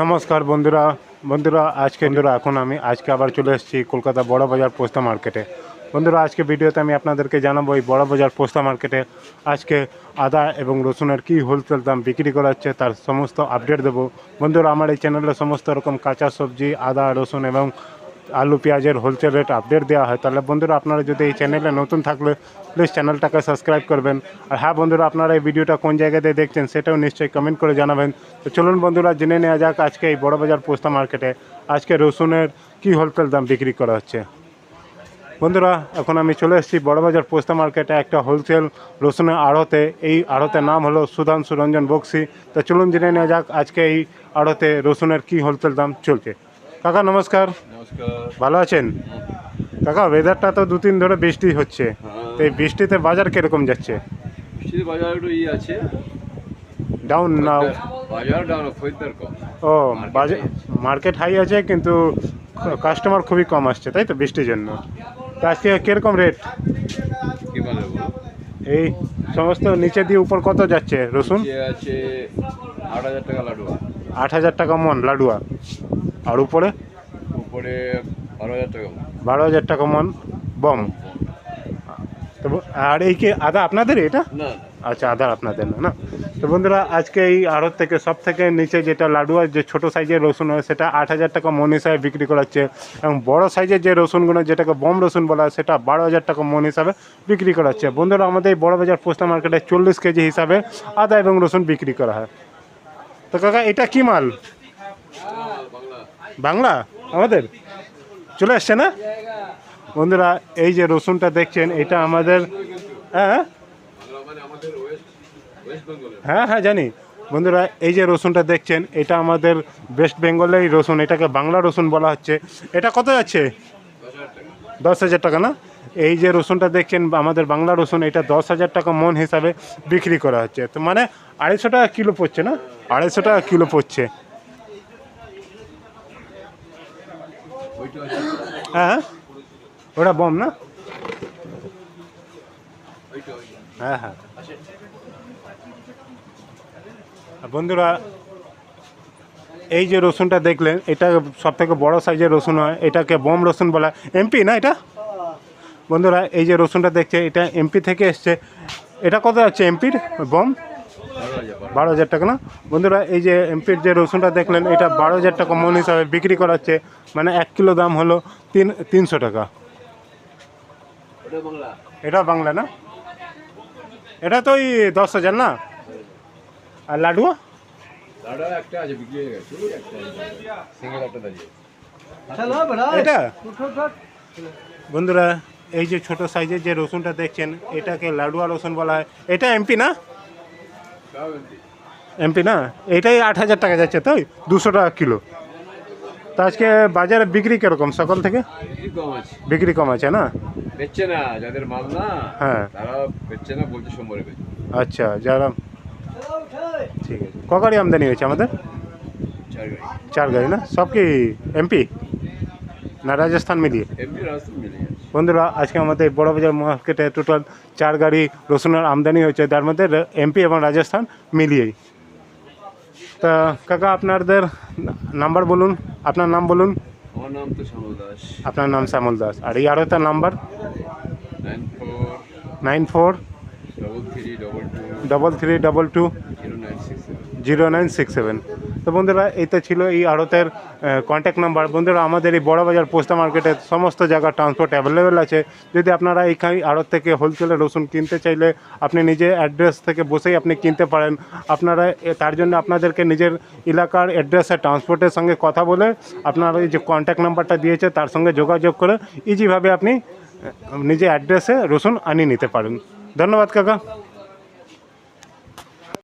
নমস্কার বন্ধুরা বন্ধুরা আজকে বন্ধুরা এখন আমি, আজকে আবার চলে এসেছি কলকাতা বড় বাজার পোস্তা মার্কেটে। বন্ধুরা, আজকে ভিডিওতে আমি আপনাদেরকে জানাব এই বড় বাজার পোস্তা মার্কেটে আজকে আদা এবং রসুনের কী হোলসেল দাম বিক্রি করা হচ্ছে তার সমস্ত আপডেট দেবো। বন্ধুরা, আমার এই চ্যানেলে সমস্ত রকম কাঁচা সবজি, আদা, রসুন এবং আলু, পেঁয়াজের হোলসেল রেট আপডেট দেওয়া হয়, তাহলে বন্ধুরা আপনারা যদি এই চ্যানেলে নতুন থাকলে প্লিজ চ্যানেলটাকে সাবস্ক্রাইব করবেন। আর হ্যাঁ বন্ধুরা, আপনারা এই ভিডিওটা কোন জায়গাতে দেখছেন সেটাও নিশ্চয়ই কমেন্ট করে জানাবেন। তো চলুন বন্ধুরা, জেনে নেওয়া যাক আজকে এই বড়বাজার পোস্তা মার্কেটে আজকে রসুনের কী হোলসেল দাম বিক্রি করা হচ্ছে। বন্ধুরা, এখন আমি চলে এসেছি বড়বাজার পোস্তা মার্কেটে একটা হোলসেল রসুনের আড়তে। এই আড়তের নাম হলো সুধাংশু রঞ্জন বক্সি। তো চলুন জেনে নেওয়া যাক আজকে এই আড়তে রসুনের কী হোলসেল দাম চলছে। কাকা নমস্কার। ভালো আছেন? কাকা ওয়েদারটা তো দু তিন ধরে বৃষ্টি হচ্ছে। তো এই বৃষ্টিতে বাজার কীরকম যাচ্ছে? বৃষ্টির বাজার একটু ই আছে। ডাউন না বাজার ডাউন খরিদ্দার কম। ও বাজার মার্কেট হাই আছে। কিন্তু কাস্টমার খুবই কম আসছে তাই তো বৃষ্টির জন্য? তো আজকে কীরকম রেট এই সমস্ত নিচে দিয়ে উপর কত যাচ্ছে? রসুন? আট হাজার টাকা লাডু আট হাজার টাকা মন লাডুয়া। আর উপরে? উপরে বারো হাজার টাকা বারো হাজার টাকা মন বম। তো আর এই কি আদা আপনাদের এটা? আচ্ছা আধার আপনাদের না না? তো বন্ধুরা আজকে এই আড়ত থেকে সব থেকে নিচে যেটা লাডুয়া যে ছোট সাইজের রসুন হয় সেটা আট হাজার টাকা মন হিসাবে বিক্রি করা হচ্ছে। এবং বড় সাইজের যে রসুনগুলো যেটাকে বম রসুন বলা হয় সেটা বারো হাজার টাকা মন হিসাবে বিক্রি করা হচ্ছে। বন্ধুরা আমাদের এই বড় বাজার পোস্তা মার্কেটে চল্লিশ কেজি হিসাবে আদা এবং রসুন বিক্রি করা হয়। তো কাকা এটা কি মাল? বাংলা? আমাদের? চলে আসছে না? বন্ধুরা, এই যে রসুনটা দেখছেন, এটা আমাদের হ্যাঁ? হ্যাঁ হ্যাঁ জানি। বন্ধুরা, এই যে রসুনটা দেখছেন, এটা আমাদের ওয়েস্ট বেঙ্গলের রসুন, এটাকে বাংলা রসুন বলা হচ্ছে। এটা কত টাকা দশ হাজার টাকা না? এই যে রসুনটা দেখছেন, আমাদের বাংলা রসুন, এটা দশ হাজার টাকা মন হিসাবে বিক্রি করা হচ্ছে। তো মানে আড়াইশো টাকা কিলো পড়ছে না? আড়াইশো টাকা কিলো পড়ছে ওইটা আছে হ্যাঁ ওটা বম না? হ্যাঁ হ্যাঁ। বন্ধুরা, এই যে রসুনটা দেখলেন, এটা সব থেকে বড়ো সাইজের রসুন হয়, এটাকে বম রসুন বলা, এমপি না এটা? বন্ধুরা, এই যে রসুনটা দেখছে, এটা এমপি থেকে এসছে। এটা কত আছে এমপির বম? বারো হাজার টাকা না? বন্ধুরা, এই যে এমপির যে রসুনটা দেখলেন, এটা বারো হাজার টাকা মন হিসাবে বিক্রি করা হচ্ছে মানে এক কিলো দাম হলো তিন তিনশো টাকা। এটা বাংলা না? এটা তো ওই দশ হাজার না? আর লাডুয়া এটা? বন্ধুরা, এই যে ছোট সাইজের যে রসুনটা দেখছেন, এটাকে লাডুয়া রসুন বলা হয়। এটা এমপি না? এমপি না? এটাই আট হাজার টাকা যাচ্ছে তাই? দুশো টাকা কিলো। তা আজকে বাজারে বিক্রি কীরকম সকাল থেকে? বিক্রি কম আছে। না? বেচছে না যাদের মাল না হ্যাঁ। তারা বেচছে না বলছে সোমবারে আচ্ছা যারা ঠিক আছে। ক গাড়ি আমদানি হয়েছে আমাদের? চার গাড়ি। না? সব কি এমপি? না রাজস্থান মিলিয়ে? এমনি রাস্তা মিলে যাচ্ছে বন্ধুরা আজকে আমাদের বড় বাজার মার্কেটে টোটাল চার গাড়ি রসুনের আমদানি হয়েছে। তার মধ্যে এমপি এবং রাজস্থান মিলিয়েই। তা কাকা আপনাদের নাম্বার বলুন আপনার নাম বলুন। আমার নাম তো শ্যামল দাস। আপনার নাম শ্যামল দাস। আর এই আরও তার number? Nine four double three double two zero nine six seven. তো বন্ধুরা এইটা ছিল এই আড়তের কন্ট্যাক্ট নাম্বার বন্ধুরা, আমাদের এই বড়বাজার পোস্তা মার্কেটে সমস্ত জায়গা ট্রান্সপোর্ট অ্যাভেলেবেল আছে। যদি আপনারা এইখানে আড়ত থেকে হোলসেলে রসুন কিনতে চাইলে আপনি নিজে অ্যাড্রেস থেকে বসেই আপনি কিনতে পারেন। আপনারা তার জন্য আপনাদেরকে নিজের এলাকার অ্যাড্রেসে ট্রান্সপোর্টের সঙ্গে কথা বলে আপনারা এই যে কন্ট্যাক্ট নাম্বারটা দিয়েছে, তার সঙ্গে যোগাযোগ করে ইজিভাবে আপনি নিজে অ্যাড্রেসে রসুন আনিয়ে নিতে পারেন। ধন্যবাদ, কাকা।